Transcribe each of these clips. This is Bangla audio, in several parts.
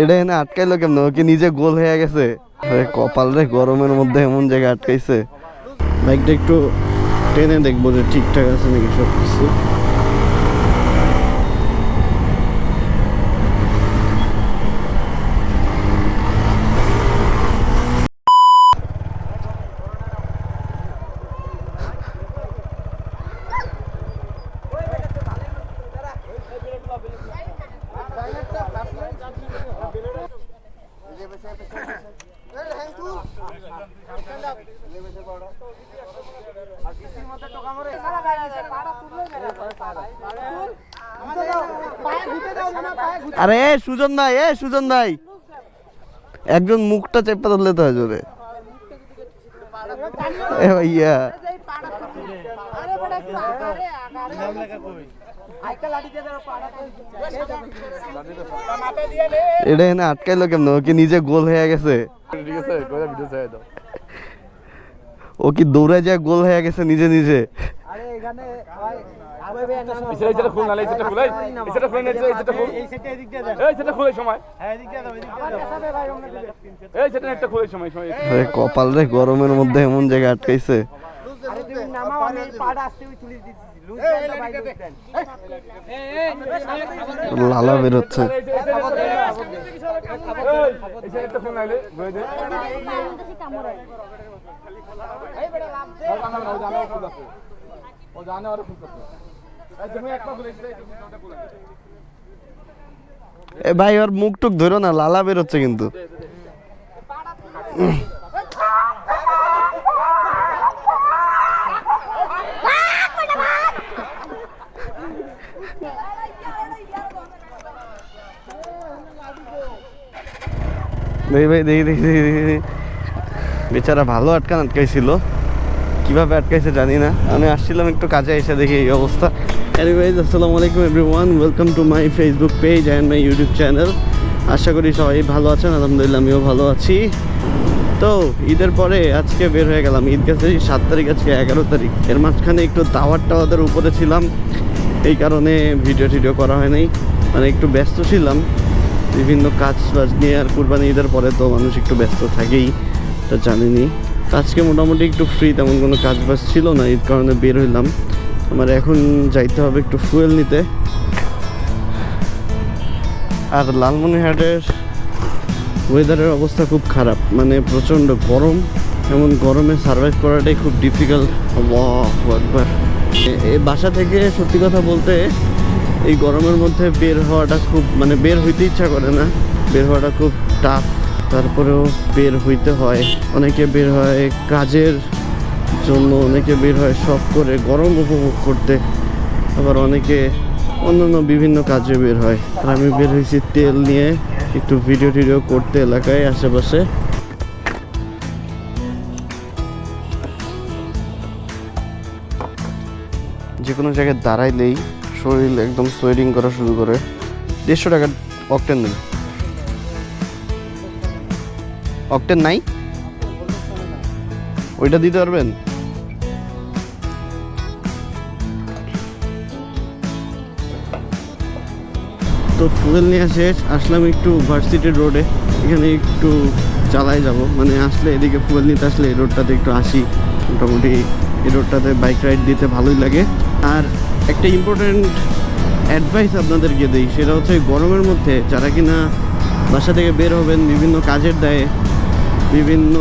এটা এনে আটকাইলো কেমন? ওকে নিজে গোল হয়ে গেছে? কপাল রে, গরমের মধ্যে এমন জায়গায় আটকাইছে। বাইকটা একটু টেনে দেখব যে ঠিকঠাক আছে নাকি সব কিছু আরে সুজন এ সুজন একজন মুখটা চেপে ধরলে তো হয় জোরে। ভাইয়া। এটা এনে আটকাইলো কেমন? কি নিজে গোল হয়ে গেছে? ঠিক আছে ভিডিও চাই দাও। ও কি দৌড়ে যায় গোল হয়ে গেছে নিজে নিজে। এই সেটা না এই সেটা খুলাই এই সেটা খুলে নিয়ে এই সেটা খুল এই সেটা খুলে। সময়। এই সেটা একটা খুলে সময় সময়। আরে কপাল রে গরমের মধ্যে এমন জায়গায় আটকাইছে। লালা বেরোচ্ছে। এ ভাই ওর মুখ টুক ধরো না লালা বেরোচ্ছে কিন্তু। দেখি ভাই দেখি দেখি দেখি। বেচারা ভালো আটকান আটকাইছিল। কীভাবে আটকাইছে জানি না। আমি আসছিলাম একটু কাজে এসে দেখি এই অবস্থা। এনিওয়েজ আসসালামু আলাইকুম everyone welcome to my Facebook page and my YouTube channel আশা করি সবাই ভালো আছেন। আলহামদুলিল্লাহ, আমিও ভালো আছি। তো, ঈদের পরে আজকে বের হয়ে গেলাম। ঈদ গেছে সাত তারিখ, আজকে এগারো তারিখ। এর মাঝখানে একটু টাওয়ার টাওয়াদের উপরে ছিলাম। এই কারণে ভিডিও টিডিও করা হয় নাই মানে একটু ব্যস্ত ছিলাম। বিভিন্ন কাজ বাজ নিয়ে আর কুরবানি ঈদের পরে তো মানুষ একটু ব্যস্ত থাকেই, তো জানিনি। আজকে মোটামুটি একটু ফ্রি তেমন কোনো কাজ বাজ ছিল না ঈদ কারণে বের হইলাম। আমার এখন যাইতে হবে একটু ফুয়েল নিতে। আর লালমনিরহাটের ওয়েদারের অবস্থা খুব খারাপ মানে প্রচণ্ড গরম। এমন গরমে সার্ভাইভ করাটাই খুব ডিফিকাল্ট একবার এই বাসা থেকে সত্যি কথা বলতে এই গরমের মধ্যে বের হওয়াটা খুব মানে বের হইতে ইচ্ছা করে না। বের হওয়াটা খুব টাফ তারপরেও বের হইতে হয়। অনেকে বের হয় কাজের জন্য, অনেকে বের হয় শখ করে গরম উপভোগ করতে। আবার অনেকে অন্যান্য বিভিন্ন কাজে বের হয়। আর আমি বের হয়েছি তেল নিয়ে একটু ভিডিও টিডিও করতে এলাকায় আশেপাশে। যে কোনো জায়গায় দাঁড়াইলেই শরীর একদম সোয়েডিং করা শুরু করে। দেড়শো টাকা অকটেন দেবে অকটেন নাই? ওইটা দিতে পারবেন? তো ফুয়েল নিয়ে শেষ, আসলাম একটু ভার্সিটি রোডে এখানে একটু চালাই যাব। মানে আসলে এদিকে ফুয়েল নিতে আসলে এই রোডটাতে একটু আসি। মোটামুটি এই রোডটাতে বাইক রাইড দিতে ভালোই লাগে। আর একটা ইম্পর্টেন্ট অ্যাডভাইস আপনাদেরকে দিই, সেটা হচ্ছে গরমের মধ্যে যারা কিনা বাসা থেকে বের হবেন বিভিন্ন কাজের দায়ে, বিভিন্ন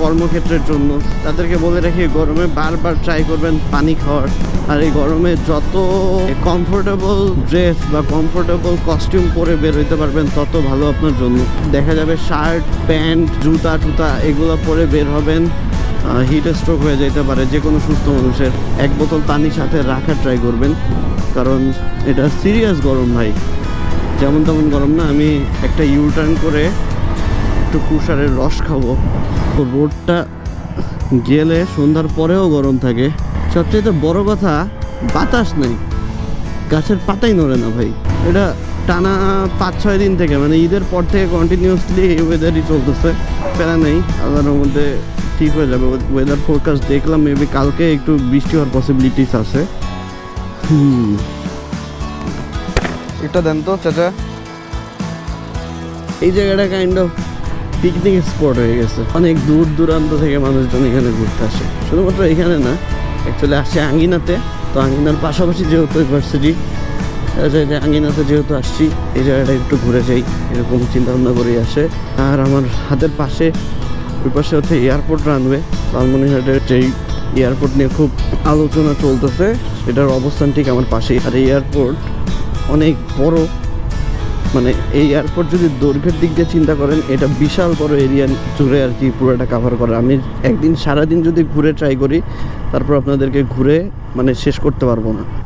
কর্মক্ষেত্রের জন্য, তাদেরকে বলে রাখি গরমে বারবার ট্রাই করবেন পানি খাওয়ার। আর এই গরমে যত কমফোর্টেবল ড্রেস বা কমফোর্টেবল কস্টিউম পরে বের হইতে পারবেন, তত ভালো আপনার জন্য। দেখা যাবে শার্ট প্যান্ট জুতা, টুতা, এগুলো পরে বের হবেন। হিট স্ট্রোক হয়ে যেতে পারে যে কোনো সুস্থ মানুষের। এক বোতল পানি সাথে রাখার ট্রাই করবেন, কারণ এটা সিরিয়াস গরম ভাই। যেমন তেমন গরম না, আমি একটা ইউ টার্ন করে একটু কুষারের রস খাব। তো রোডটা গেলে সন্ধ্যার পরেও গরম থাকে। সবচেয়ে বড় কথা, বাতাস নেই। গাছের পাতাই নড়ে না ভাই। এটা টানা পাঁচ ছয় দিন থেকে মানে ঈদের পর থেকে কন্টিনিউসলি এই ওয়েদারই চলতেছে। প্যারা নেই, আল্লাহর মধ্যে ঠিক হয়ে যাবে। ওয়েদার ফোরকাস্ট দেখলাম মেবি কালকে একটু বৃষ্টি হওয়ার পসিবিলিটিস আছে। হুম। এটা দেন তো চাচা। এই জায়গাটা কাইন্ড অফ পিকনিক স্পট হয়ে গেছে। অনেক দূর দূরান্ত থেকে মানুষজন এখানে ঘুরতে আসে। শুধুমাত্র এখানে না অ্যাকচুয়ালি আসছে আঙ্গিনাতে। তো আঙ্গিনার পাশাপাশি যেহেতু ইউনিভার্সিটি যে আঙ্গিনাতে যেহেতু আসছি এই জায়গাটা একটু ঘুরে যাই এরকম চিন্তা ভাবনা করেই আসে। আর আমার হাতের পাশে পাশে হচ্ছে এয়ারপোর্ট রানওয়ে। লালমনিরহাটের যেই এয়ারপোর্ট নিয়ে খুব আলোচনা চলতেছে, এটার অবস্থান ঠিক আমার পাশেই। আর এই এয়ারপোর্ট অনেক বড়। মানে এই এয়ারপোর্ট যদি দৈর্ঘ্যের দিক দিয়ে চিন্তা করেন, এটা বিশাল বড় এরিয়া জুড়ে আর কি পুরোটা কাভার করে। আমি একদিন সারাদিন যদি ঘুরে ট্রাই করি, তারপর আপনাদেরকে ঘুরে মানে শেষ করতে পারব না।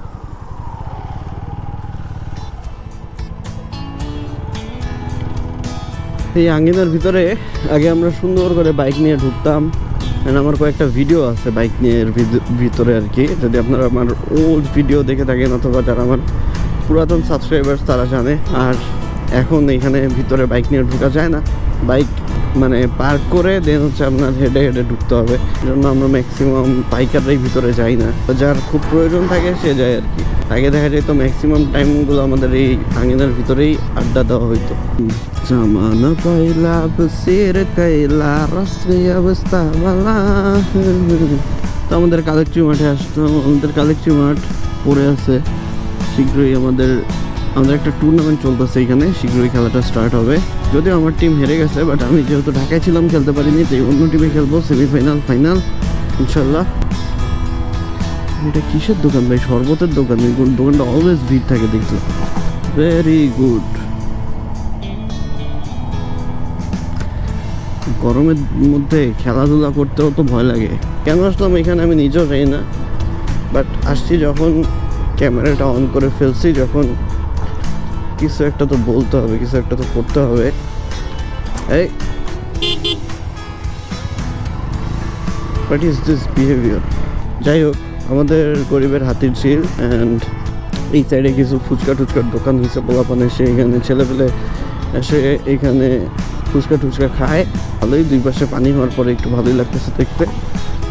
এই আঙ্গিনার ভিতরে আগে আমরা সুন্দর করে বাইক নিয়ে ঢুকতাম। And আমার কয়েকটা ভিডিও আছে বাইক নিয়ে ভিতরে আর কি। যদি আপনারা আমার ওল্ড ভিডিও দেখে থাকেন অথবা যারা আমার পুরাতন সাবস্ক্রাইবার্স তারা জানে। আর এখন এখানে ভিতরে বাইক নিয়ে ঢুকা যায় না। বাইক মানে পার্ক করে দেন হচ্ছে আপনার হেডে হেডে ঢুকতে হবে। জন্য আমরা ম্যাক্সিমাম বাইকাররাই ভিতরে যাই না। তো যার খুব প্রয়োজন থাকে, সে যায় আর কি। আগে দেখা যেত ম্যাক্সিমাম টাইমগুলো আমাদের এই আঙিনার ভিতরেই আড্ডা দেওয়া হইতো। জামানা পয়লা বসের কয়লা রাস্তায় অবস্থা বালা। তো আমাদের কালেকট্রি মাঠে আসতাম। আমাদের কালেকট্রি মাঠ পড়ে আছে। শীঘ্রই আমাদের আমাদের একটা টুর্নামেন্ট চলতেছে এখানে, শীঘ্রই খেলাটা স্টার্ট হবে। যদিও আমার টিম হেরে গেছে বাট আমি যেহেতু ঢাকায় ছিলাম, খেলতে পারিনি, তাই অন্য টিমে খেলব সেমিফাইনাল ফাইনাল ইনশাল্লাহ এটা কিসের দোকান ভাই? শরবতের দোকান দোকানটা অলওয়েজ ভিড় থাকে দেখলাম ভেরি গুড গরমের মধ্যে খেলাধুলা করতেও তো ভয় লাগে। কেন আসলাম এখানে আমি নিজেও জানি না বাট আসছি যখন ক্যামেরাটা অন করে ফেলছি, যখন কিছু একটা তো বলতে হবে, কিছু একটা তো করতে হবে। এই। হোয়াট ইজ দিস বিহেভিয়ার যাই হোক, আমাদের গরিবের হাতির ঝিল অ্যান্ড এই সাইডে কিছু ফুচকা টুচকার দোকান হয়েছে, পোলাপান এসে এখানে ছেলেপেলে এসে এখানে ফুচকা টুচকা খায়। ভালোই, দুই পাশে পানি হওয়ার পরে একটু ভালোই লাগতেছে দেখতে।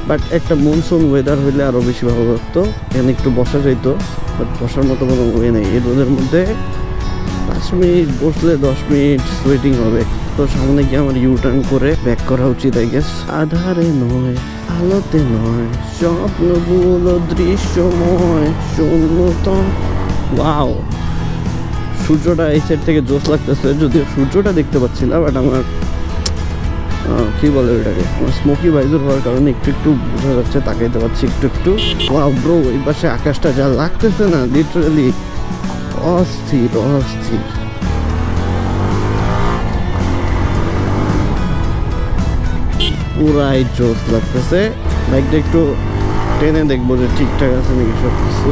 বাট একটা মনসুন ওয়েদার হইলে আরও বেশি ভালো লাগতো। এখানে একটু বসা যাইতো বাট বসার মতো কোনো ওয়ে নেই। এই রোদের মধ্যে পাঁচ মিনিট বসলে দশ মিনিট ওয়েটিং হবে। তো সামনে গিয়ে আমার ইউ টার্ন করে ব্যাক করা উচিত আই গেস আধারে নয়, আলোতে নয়, স্বপ্নগুলো দৃশ্যময় শূন্যতা ওয়াও সূর্যটা এই সাইড থেকে জোস লাগতেছে, যদিও সূর্যটা দেখতে পাচ্ছি না বাট আমার কি বলে ওইটাকে? স্মোকি বাইজুর হওয়ার কারণে একটু একটু বোঝা যাচ্ছে, তাকাইতে পারছি একটু একটু। ব্রো এই পাশে আকাশটা যা লাগতেছে না লিটারালি অস্থির অস্থির। পুরাই জোস লাগতেছে। বাইকটা একটু টেনে দেখব যে ঠিকঠাক আছে নাকি সব কিছু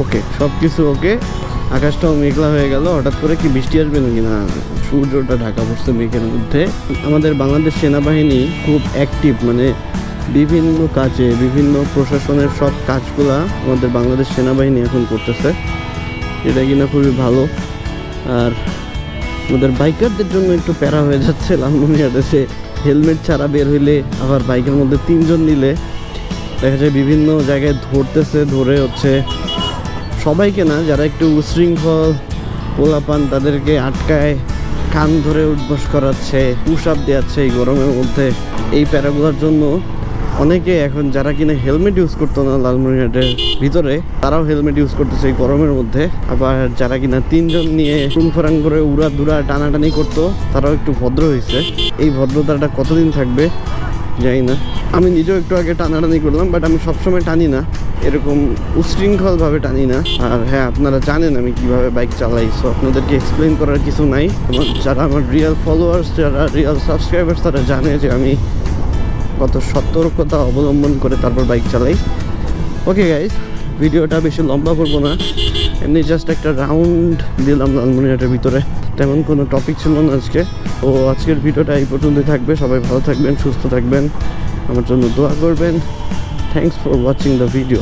ওকে সব কিছু ওকে। আকাশটাও মেঘলা হয়ে গেল, হঠাৎ করে কি বৃষ্টি আসবে নাকি? না, সূর্যটা ঢাকা পড়ছে মেঘের মধ্যে। আমাদের বাংলাদেশ সেনাবাহিনী খুব অ্যাক্টিভ মানে বিভিন্ন কাজে, বিভিন্ন প্রশাসনের সব কাজগুলা আমাদের বাংলাদেশ সেনাবাহিনী এখন করতেছে। এটা কিনা খুবই ভালো। আর আমাদের বাইকারদের জন্য একটু প্যারা হয়ে যাচ্ছে লালমনিহাটে সে হেলমেট ছাড়া বের হইলে আবার বাইকের মধ্যে তিনজন নিলে দেখা যায় বিভিন্ন জায়গায় ধরতেছে, ধরে হচ্ছে সবাইকে না, যারা একটু উশৃঙ্খল, পোলাপান তাদেরকে আটকায়, কান ধরে উঠবস করাচ্ছে পুশ আপ দেওয়াচ্ছে এই গরমের মধ্যে। এই প্যারাগুলোর জন্য অনেকে এখন যারা কিনা হেলমেট ইউজ করতো না লালমনিরহাটের ভিতরে, তারাও হেলমেট ইউজ করতেছে এই গরমের মধ্যে। আবার যারা কিনা তিনজন নিয়ে টুনফারাং করে উড়া দুরা টানাটানি করতো, তারাও একটু ভদ্র হয়েছে এই ভদ্রতাটা কতদিন থাকবে? জানি না। আমি নিজেও একটু আগে টানাটানি করলাম বাট আমি সবসময় টানি না। এরকম উশৃঙ্খলভাবে টানি না। আর হ্যাঁ আপনারা জানেন আমি কীভাবে বাইক চালাই সো আপনাদেরকে এক্সপ্লেন করার কিছু নাই। আমার যারা আমার রিয়েল ফলোয়ার্স যারা রিয়েল সাবস্ক্রাইবার্স তারা জানে যে আমি কত সতর্কতা অবলম্বন করে তারপর বাইক চালাই। ওকে গাইজ ভিডিওটা বেশি লম্বা করব না। এমনি জাস্ট একটা রাউন্ড দিলাম লালমনিরহাটের ভিতরে। তেমন কোনো টপিক ছিল না আজকে। ও আজকের ভিডিওটা এই পর্যন্তই থাকবে। সবাই ভালো থাকবেন, সুস্থ থাকবেন। আমার জন্য দোয়া করবেন। Thanks for watching the video